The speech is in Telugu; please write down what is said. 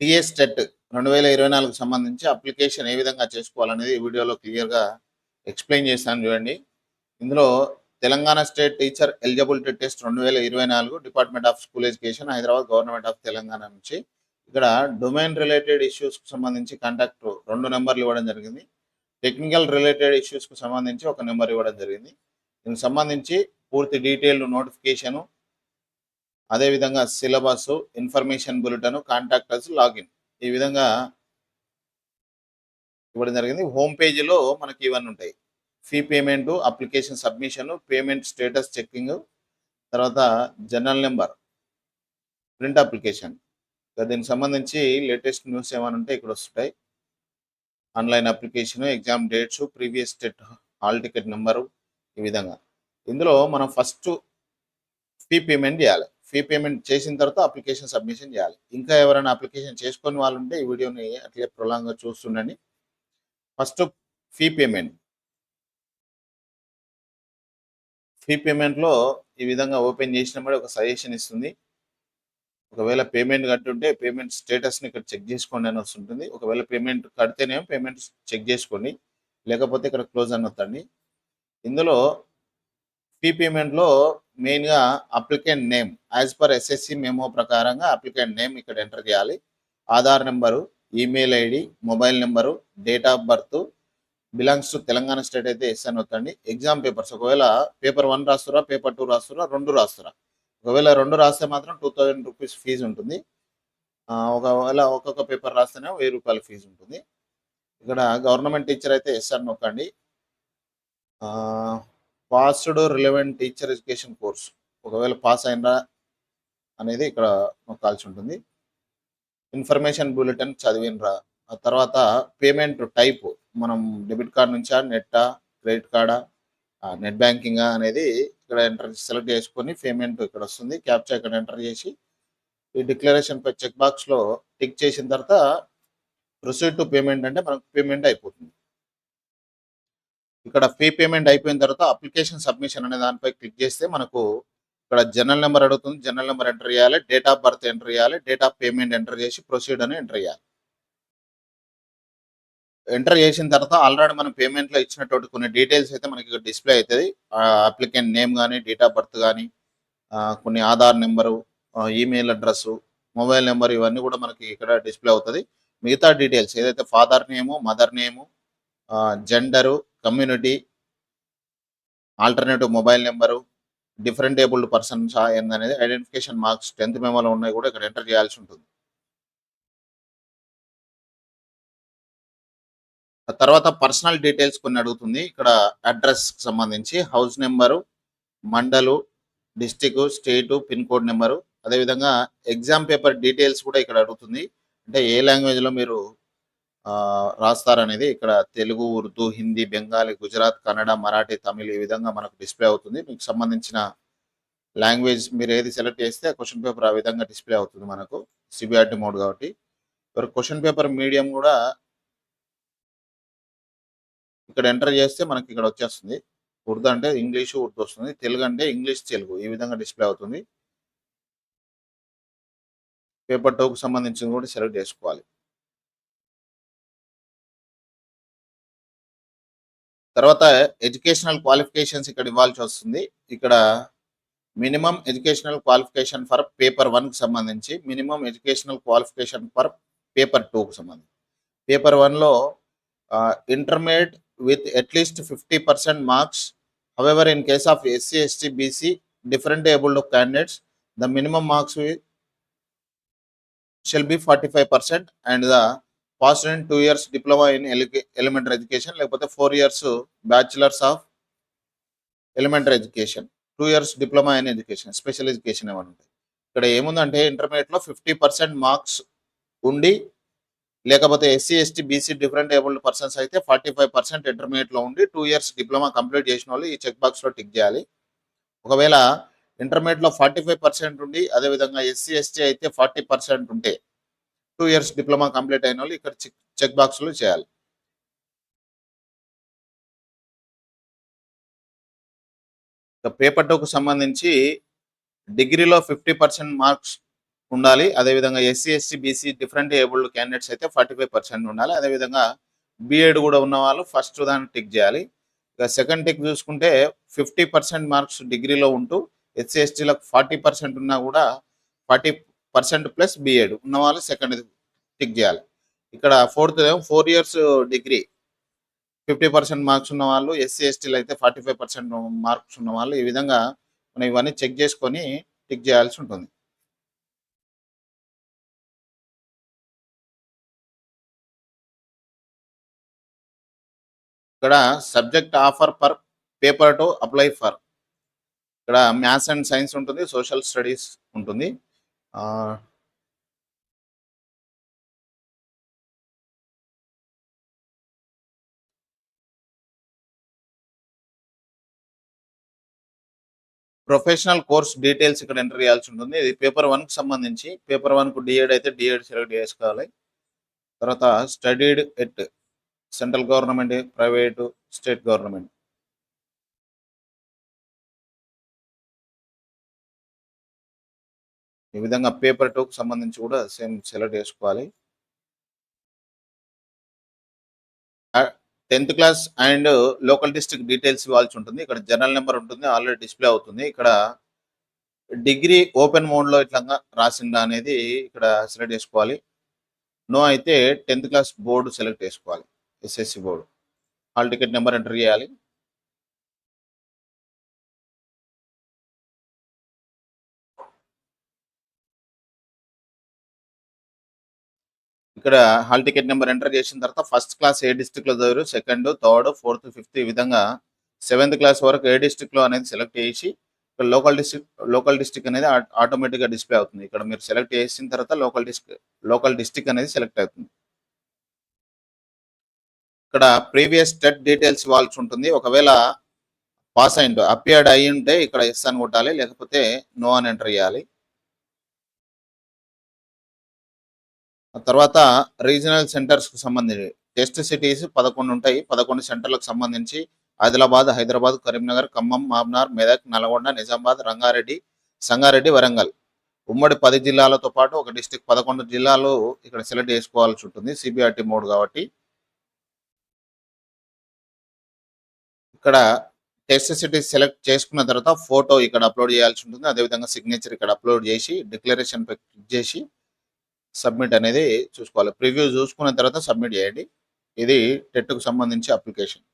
టిఎస్టెట్ రెండు వేల ఇరవై నాలుగు సంబంధించి అప్లికేషన్ ఏ విధంగా చేసుకోవాలనేది ఈ వీడియోలో క్లియర్గా ఎక్స్ప్లెయిన్ చేస్తాను చూడండి. ఇందులో Telangana state teacher eligibility test రెండు వేల ఇరవై నాలుగు department of school education Hyderabad government of Telangana నుంచి. ఇక్కడ డొమైన్ రిలేటెడ్ ఇష్యూస్కి సంబంధించి కాంటాక్ట్ రెండు నెంబర్లు ఇవ్వడం జరిగింది. టెక్నికల్ రిలేటెడ్ ఇష్యూస్కి సంబంధించి ఒక నెంబర్ ఇవ్వడం జరిగింది. దీనికి సంబంధించి పూర్తి డీటెయిల్ నోటిఫికేషను అదేవిధంగా syllabus information bulletin contacts login. ఈ విధంగా ఇవ్వడం జరిగింది. హోమ్ పేజీలో మనకి ఇవన్నీ ఉంటాయి. Fee payment application submission payment status checking తర్వాత జనరల్ నెంబర్ ప్రింట్ అప్లికేషన్. దీనికి సంబంధించి లేటెస్ట్ న్యూస్ ఏమైనా ఉంటే ఇక్కడ వస్తుంటాయి. Online application exam dates previous state hall ticket number ఈ విధంగా. ఇందులో మనం ఫస్ట్ ఫీ పేమెంట్ చేయాలి. ఫీ పేమెంట్ చేసిన తర్వాత అప్లికేషన్ సబ్మిషన్ చేయాలి. ఇంకా ఎవరైనా అప్లికేషన్ చేసుకొని వాళ్ళు ఉంటే ఈ వీడియోని అట్లే ప్రొలాంగ్గా చూస్తుండండి. ఫస్ట్ ఫీ పేమెంట్ ఫీ పేమెంట్లో ఈ విధంగా ఓపెన్ చేసినప్పుడు ఒక సజెషన్ ఇస్తుంది. ఒకవేళ పేమెంట్ కట్టుంటే పేమెంట్ స్టేటస్ని ఇక్కడ చెక్ చేసుకోండి అని వస్తుంటుంది. ఒకవేళ పేమెంట్ కడితేనేమో పేమెంట్ చెక్ చేసుకోండి. లేకపోతే ఇక్కడ క్లోజ్ అని వస్తండి ఇందులో ఫీ పేమెంట్లో మెయిన్గా applicant name as per SSC memo ప్రకారంగా అప్లికెంట్ నేమ్ ఇక్కడ ఎంటర్ చేయాలి. Aadhaar number email ID mobile number date of birth belongs to Telangana state అయితే ఎస్ అని వద్దండి. ఎగ్జామ్ పేపర్స్ ఒకవేళ పేపర్ వన్ రాస్తురా పేపర్ టూ రాస్తురా రెండు రాస్తురా. ఒకవేళ రెండు రాస్తే మాత్రం టూ థౌజండ్ రూపీస్ ఫీజు ఉంటుంది. ఒకవేళ ఒక్కొక్క పేపర్ రాస్తేనే వెయ్యి రూపాయల ఫీజు ఉంటుంది. ఇక్కడ గవర్నమెంట్ టీచర్ అయితే ఎస్ అని నొక్కండి. Passed relevant teacher education course. ఒకవేళ పాస్ అయినరా అనేది ఇక్కడ నొక్కాల్సి ఉంటుంది. ఇన్ఫర్మేషన్ బులెటిన్ చదివినరా. ఆ తర్వాత పేమెంట్ టైప్ మనం డెబిట్ కార్డ్ నుంచా నెట్టా క్రెడిట్ కార్డా నెట్ బ్యాంకింగా అనేది ఇక్కడ ఎంటర్ సెలెక్ట్ చేసుకొని పేమెంట్ ఇక్కడ వస్తుంది. క్యాప్చా ఇక్కడ ఎంటర్ చేసి ఈ డిక్లరేషన్ పై చెక్ బాక్స్లో టిక్ చేసిన తర్వాత ప్రొసీడ్ టు పేమెంట్ అంటే మనకు పేమెంట్ అయిపోతుంది. ఇక్కడ ఫీ పేమెంట్ అయిపోయిన తర్వాత అప్లికేషన్ సబ్మిషన్ అనే దానిపై క్లిక్ చేస్తే మనకు ఇక్కడ జనరల్ నెంబర్ అడుగుతుంది. జనరల్ నెంబర్ ఎంటర్ చేయాలి. డేట్ ఆఫ్ బర్త్ ఎంటర్ చేయాలి. డేట్ ఆఫ్ పేమెంట్ ఎంటర్ చేసి ప్రొసీడ్ అని ఎంటర్ చేయాలి. ఎంటర్ చేసిన తర్వాత ఆల్రెడీ మనం పేమెంట్లో ఇచ్చినటువంటి కొన్ని డీటెయిల్స్ అయితే మనకి ఇక్కడ డిస్ప్లే అవుతుంది. అప్లికెంట్ నేమ్ కానీ డేట్ ఆఫ్ బర్త్ కానీ కొన్ని Aadhaar number email address mobile number ఇవన్నీ కూడా మనకి ఇక్కడ డిస్ప్లే అవుతుంది. మిగతా డీటెయిల్స్ ఏదైతే father name mother name gender community alternative mobile number different abled persons ఏందనేది ఐడెంటిఫికేషన్ మార్క్స్ టెన్త్ మెమోలో ఉన్నాయి కూడా ఇక్కడ ఎంటర్ చేయాల్సి ఉంటుంది. తర్వాత పర్సనల్ డీటెయిల్స్ కొన్ని అడుగుతుంది. ఇక్కడ అడ్రస్కి సంబంధించి house number mandal district state pin code number. అదేవిధంగా ఎగ్జామ్ పేపర్ డీటెయిల్స్ కూడా ఇక్కడ అడుగుతుంది. అంటే ఏ లాంగ్వేజ్లో మీరు రాస్తారనేది ఇక్కడ తెలుగు ఉర్దూ హిందీ బెంగాలీ గుజరాత్ కన్నడ మరాఠీ తమిళ్ ఈ విధంగా మనకు డిస్ప్లే అవుతుంది. మీకు సంబంధించిన లాంగ్వేజ్ మీరు ఏది సెలెక్ట్ చేస్తే క్వశ్చన్ పేపర్ ఆ విధంగా డిస్ప్లే అవుతుంది మనకు. సిబిఆర్టీ మోడ్ కాబట్టి. ఇక్కడ క్వశ్చన్ పేపర్ మీడియం కూడా ఇక్కడ ఎంటర్ చేస్తే మనకి ఇక్కడ వచ్చేస్తుంది. ఉర్దూ అంటే ఇంగ్లీష్ ఉర్దూ వస్తుంది. తెలుగు అంటే ఇంగ్లీష్ తెలుగు ఈ విధంగా డిస్ప్లే అవుతుంది. పేపర్ టోకు సంబంధించింది కూడా సెలెక్ట్ చేసుకోవాలి. తర్వాత ఎడ్యుకేషనల్ క్వాలిఫికేషన్స్ ఇక్కడ ఇవ్వాల్సి వస్తుంది. ఇక్కడ minimum educational qualification for paper వన్కి సంబంధించి minimum educational qualification for paper టూకి సంబంధించి. పేపర్ వన్లో intermediate with at least fifty percent marks. However in case of SC ST BC different abled candidates the minimum marks shall be forty five percent and the passed in two years diploma in elementary education లేకపోతే four years bachelors of elementary education two years diploma in education special education ఏమైనా ఉంటాయి? ఇక్కడ ఏముందంటే ఇంటర్మీడియట్లో ఫిఫ్టీ పర్సెంట్ మార్క్స్ ఉండి లేకపోతే SC ST BC different abled persons అయితే ఫార్టీ ఫైవ్ పర్సెంట్ ఇంటర్మీడియట్లో ఉండి టూ ఇయర్స్ డిప్లొమా కంప్లీట్ చేసిన వాళ్ళు ఈ చెక్ బాక్స్లో టిక్ చేయాలి. ఒకవేళ ఇంటర్మీడియట్లో ఫార్టీ ఫైవ్ పర్సెంట్ ఉండి అదేవిధంగా ఎస్సీ ఎస్టీ అయితే ఫార్టీ పర్సెంట్ ఉంటే టూ ఇయర్స్ డిప్లొమా కంప్లీట్ అయిన వాళ్ళు ఇక్కడ చెక్ బాక్స్లో చేయాలి. పేపర్ టూకు సంబంధించి డిగ్రీలో ఫిఫ్టీ పర్సెంట్ మార్క్స్ ఉండాలి. అదేవిధంగా SC ST BC different abled candidates అయితే ఫార్టీ ఫైవ్ పర్సెంట్ ఉండాలి. అదేవిధంగా బీఎడ్ కూడా ఉన్న వాళ్ళు ఫస్ట్ దాన్ని టిక్ చేయాలి. ఇక సెకండ్ టిక్ చూసుకుంటే ఫిఫ్టీ పర్సెంట్ మార్క్స్ డిగ్రీలో ఉంటూ ఎస్సీ ఎస్టీలకు ఫార్టీ పర్సెంట్ ఉన్నా కూడా ఫార్టీ పర్సెంట్ ప్లస్ బీఎడ్ ఉన్న వాళ్ళు సెకండ్ టిక్ చేయాలి. ఇక్కడ fourth four years degree. Fifty percent marks ఉన్న వాళ్ళు ఎస్సీ ఎస్టీలు అయితే ఫార్టీ ఫైవ్ పర్సెంట్ మార్క్స్ ఉన్న వాళ్ళు ఈ విధంగా మనం ఇవన్నీ చెక్ చేసుకొని టిక్ చేయాల్సి ఉంటుంది. ఇక్కడ subject offer per paper to apply for ఇక్కడ మ్యాథ్స్ అండ్ సైన్స్ ఉంటుంది సోషల్ స్టడీస్ ఉంటుంది. ఆ, ప్రొఫెషనల్ కోర్స్ డీటెయిల్స్ ఇక్కడ ఎంటర్ చేయాల్సి ఉంటుంది. ఇది పేపర్ వన్కి సంబంధించి. పేపర్ వన్కు డిఎడ్ అయితే డిఎడ్ సెలెక్ట్ చేసుకోవాలి. తర్వాత studied at central government private state government. ఈ విధంగా పేపర్ టూకు సంబంధించి కూడా సేమ్ సెలెక్ట్ చేసుకోవాలి. Tenth class and local district details ఇవ్వాల్సి ఉంటుంది. ఇక్కడ జనరల్ నెంబర్ ఉంటుంది ఆల్రెడీ డిస్ప్లే అవుతుంది. ఇక్కడ డిగ్రీ ఓపెన్ మోడ్లో ఇట్లా రాసిందా అనేది ఇక్కడ సెలెక్ట్ చేసుకోవాలి. నో అయితే టెన్త్ క్లాస్ బోర్డు సెలెక్ట్ చేసుకోవాలి SSC board. Hall ticket number enter చేయాలి. ఇక్కడ హాల్ టికెట్ నెంబర్ ఎంటర్ చేసిన తర్వాత ఫస్ట్ క్లాస్ ఏ డిస్టిక్లో చదివారు? సెకండ్ థర్డ్ ఫోర్త్ ఫిఫ్త్ ఈ విధంగా సెవెంత్ క్లాస్ వరకు ఏ డిస్ట్రిక్ట్లో అనేది సెలెక్ట్ చేసి ఇక్కడ లోకల్ డిస్ట్రిక్ట్ లోకల్ డిస్ట్రిక్ట్ అనేది ఆటోమేటిక్గా డిస్ప్లే అవుతుంది. ఇక్కడ మీరు సెలెక్ట్ చేసిన తర్వాత లోకల్ డిస్టిక్ లోకల్ డిస్టిక్ అనేది సెలెక్ట్ అవుతుంది. ఇక్కడ ప్రీవియస్ టెట్ డీటెయిల్స్ ఇవ్వాల్సి ఉంటుంది. ఒకవేళ పాస్ అయిందో అపియర్డ్ అయి ఉంటే ఇక్కడ ఎస్ అని కొట్టాలి లేకపోతే నో అని ఎంటర్ చేయాలి. ఆ తర్వాత రీజనల్ సెంటర్స్కు సంబంధించి టెస్ట్ సిటీస్ పదకొండు ఉంటాయి. పదకొండు సెంటర్లకు సంబంధించి ఆదిలాబాద్ హైదరాబాద్ కరీంనగర్ ఖమ్మం మాబ్నార్ మెదక్ నల్గొండ నిజామాబాద్ రంగారెడ్డి సంగారెడ్డి వరంగల్. ఉమ్మడి పది జిల్లాలతో పాటు ఒక డిస్టిక్ పదకొండు జిల్లాలు ఇక్కడ సెలెక్ట్ చేసుకోవాల్సి ఉంటుంది. సిబిఆర్టీ మోడ్ కాబట్టి. ఇక్కడ టెస్ట్ సిటీ సెలెక్ట్ చేసుకున్న తర్వాత ఫోటో ఇక్కడ అప్లోడ్ చేయాల్సి ఉంటుంది. అదేవిధంగా సిగ్నేచర్ ఇక్కడ అప్లోడ్ చేసి డిక్లరేషన్ పై క్లిక్ చేసి సబ్మిట్ అనేది చూసుకోవాలి. ప్రివ్యూ చూసుకున్న తర్వాత సబ్మిట్ చేయండి. ఇది టెట్కు సంబంధించి అప్లికేషన్.